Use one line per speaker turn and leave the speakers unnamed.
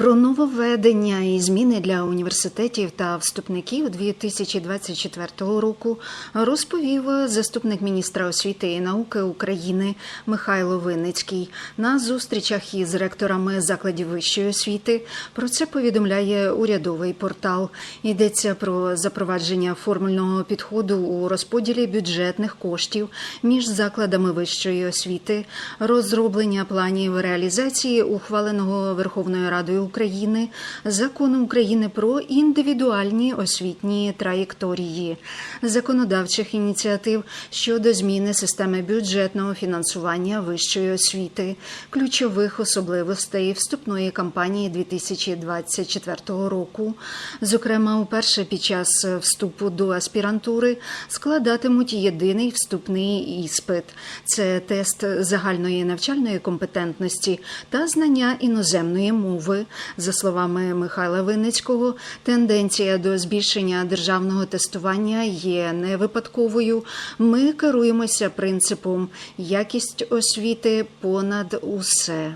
Про нововведення і зміни для університетів та вступників 2024 року розповів заступник міністра освіти і науки України Михайло Винницький на зустрічах із ректорами закладів вищої освіти. Про це повідомляє урядовий портал. Йдеться про запровадження формульного підходу у розподілі бюджетних коштів між закладами вищої освіти, розроблення планів реалізації ухваленого Верховною Радою України закону України про індивідуальні освітні траєкторії, законодавчих ініціатив щодо зміни системи бюджетного фінансування вищої освіти, ключових особливостей вступної кампанії 2024 року. Зокрема, уперше під час вступу до аспірантури складатимуть єдиний вступний іспит. Це тест загальної навчальної компетентності та знання іноземної мови. За словами Михайла Винницького, тенденція до збільшення державного тестування є не випадковою. Ми керуємося принципом якість освіти понад усе.